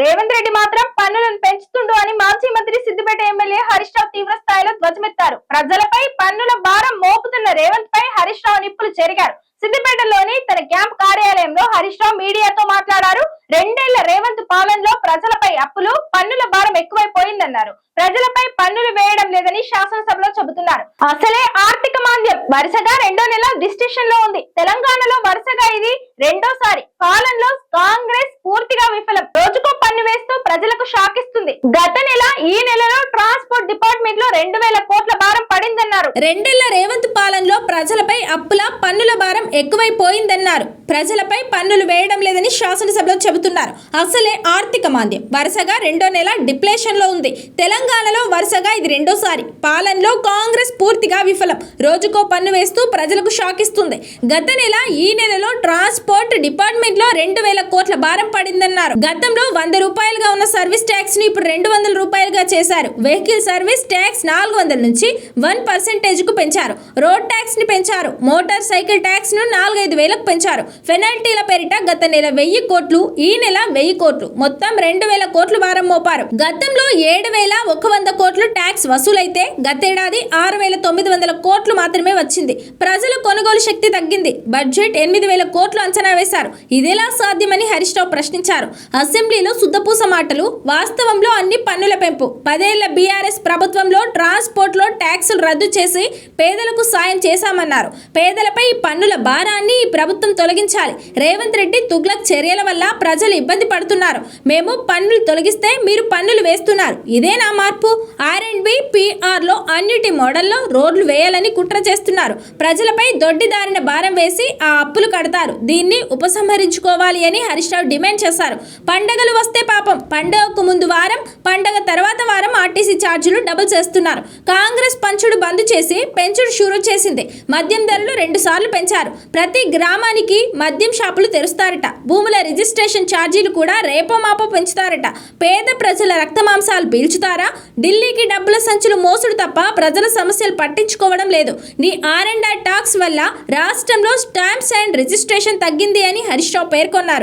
రేవంత్ రెడ్డి మాత్రం పన్నులను పెంచుతుండు అని మాజీ మంత్రి సిద్దిపేట ఎమ్మెల్యే హరీష్ రావు తీవ్ర స్థాయిలో ధ్వజమెత్తారు. ప్రజలపై పన్నుల భారం మోపుతున్న రేవంత్ పై హరీష్ రావు నిప్పులు చెరిగారు. సిద్దిపేటలోని తన క్యాంప్ కార్యాలయంలో హరీష్ రావు మీడియాతో మాట్లాడారు. రెండేళ్ళ రేవంత్ పాలనలో ప్రజలపై అప్పులు పన్నుల భారం ఎక్కువైపోయిందన్నారు. ప్రజలపై పన్నులు వేయడం లేదని శాసనసభలో చెబుతున్నారు. అసలే ఆర్థిక మాంద్యం వరుసగా రెండో నెల డిస్టిషన్లో ఉంది. తెలంగాణలో వరుసగా ఇది రెండోసారి. పాలనలో కాంగ్రెస్ పూర్తిగా విఫలం. రోజుకో పన్ను వేస్తూ ప్రజలకు షాక్ ఇస్తుంది. గత నెల ఈ నెలలో ట్రాన్స్పోర్ట్ డిపార్ట్మెంట్లో రెండు వేల కోట్ల భారం పడిందన్నారు రెండేళ్ళ రేవంత్ పాలనలో ప్రజలపై అప్పుల పన్నుల భారం ఎక్కువైపోయిందన్నారు. ప్రజలపై పన్నులు వేయడం లేదని శాసనసభలో చెబుతున్నారు. అసలే ఆర్థిక మాంద్యం. వరుసగా రెండో నెల డిప్లేషన్లో ఉంది. తెలంగాణలో వరుసగా ఇది రెండోసారి. పాలనలో కాంగ్రెస్ పూర్తిగా విఫలం. రోజుకో పన్ను వేస్తూ ప్రజలకు షాక్ ఇస్తుంది గత నెల ఈ నెలలో ట్రాన్స్పోర్ట్ డిపార్ట్మెంట్లో రెండు వేల కోట్ల భారం పడిందన్నారు. గతంలో వంద రూపాయలుగా ఉన్న సర్వీస్ ట్యాక్స్ని ఇప్పుడు రెండు వందల రూపాయలుగా చేశారు. వెహికల్ సర్వీస్ ట్యాక్స్ నాలుగు వందల నుంచి వన్ పర్సెంటేజ్కు పెంచారు. రోడ్ ట్యాక్స్ని పెంచారు. మోటార్ సైకిల్ ట్యాక్స్ను నాలుగైదు వేలకు పెంచారు. పెనాల్టీల పేరిట గత నెల వెయ్యి కోట్లు ఈ నెల వెయ్యి కోట్లు. మొత్తం రెండు వేల కోట్లు భారం మోపారు. గతంలో ఏడు వేల ఒక వంద కోట్లు ట్యాక్స్ వసూలైతే గతేడాది ఆరు వేల తొమ్మిది వందల కోట్లు మాత్రమే వచ్చింది. ప్రజల కొనుగోలు శక్తి తగ్గింది. బడ్జెట్ ఎనిమిది వేల కోట్లు అంచనా వేశారు. ఇదెలా సాధ్యమని హరీష్ రావు ప్రశ్నించారు. అసెంబ్లీలో శుద్ధపూస మాటలు వాస్తవంలో అన్ని పన్ను పెంపు పదేళ్ళ బీఆర్ఎస్ ప్రభుత్వంలో ట్రాన్స్పోర్ట్లో ట్యాక్సులు రద్దు చేసి పేదలకు సాయం చేశామన్నారు. పేదలపై పన్నుల భారాన్ని ఈ ప్రభుత్వం తొలగించాలి. రేవంత్ రెడ్డి తుగ్లక్ చర్యల వల్ల ప్రజలు ఇబ్బంది పడుతున్నారు. మేము పన్నులు తొలగిస్తే మీరు పన్నులు వేస్తున్నారు. ఇదేనా మార్పు. ఆర్ అండ్ బి పిఆర్లో అన్నిటి మోడల్లో రోడ్లు వేయాలని కుట్ర చేస్తున్నారు. ప్రజలపై దొడ్డిదారిన భారం వేసి ఆ అప్పులు కడతారు. దీన్ని ఉపసంహరించుకోవాలి అని హరీష్ రావు డిమాండ్ చేశారు. పండగలు వస్తే పాపం. పండగకు ముందు వారం పండగ తర్వాత వారం ఆర్టీసీ ఛార్జీలు డబుల్ చేస్తున్నారు. కాంగ్రెస్ పంచుడు బంద్ చేసి పెంచుడు షురూ చేసింది. మద్యం ధరలు రెండు సార్లు పెంచారు. ప్రతి గ్రామానికి మద్యం షాపులు తెరుస్తారట. భూముల రిజిస్ట్రేషన్ ఛార్జీలు కూడా రేపో మాపో పెంచుతారట. పేద ప్రజల రక్త మాంసాలు పీల్చుతారా? ఢిల్లీకి డబ్బుల సంచులు మోసుడు తప్ప ప్రజల సమస్యలు పట్టించుకోవడం లేదు. నీ ఆర్ అండ్ ఆర్ టాక్స్ వల్ల రాష్ట్రంలో స్టాంప్స్ అండ్ రిజిస్ట్రేషన్ తగ్గింది అని హరీష్ రావు పేర్కొన్నారు.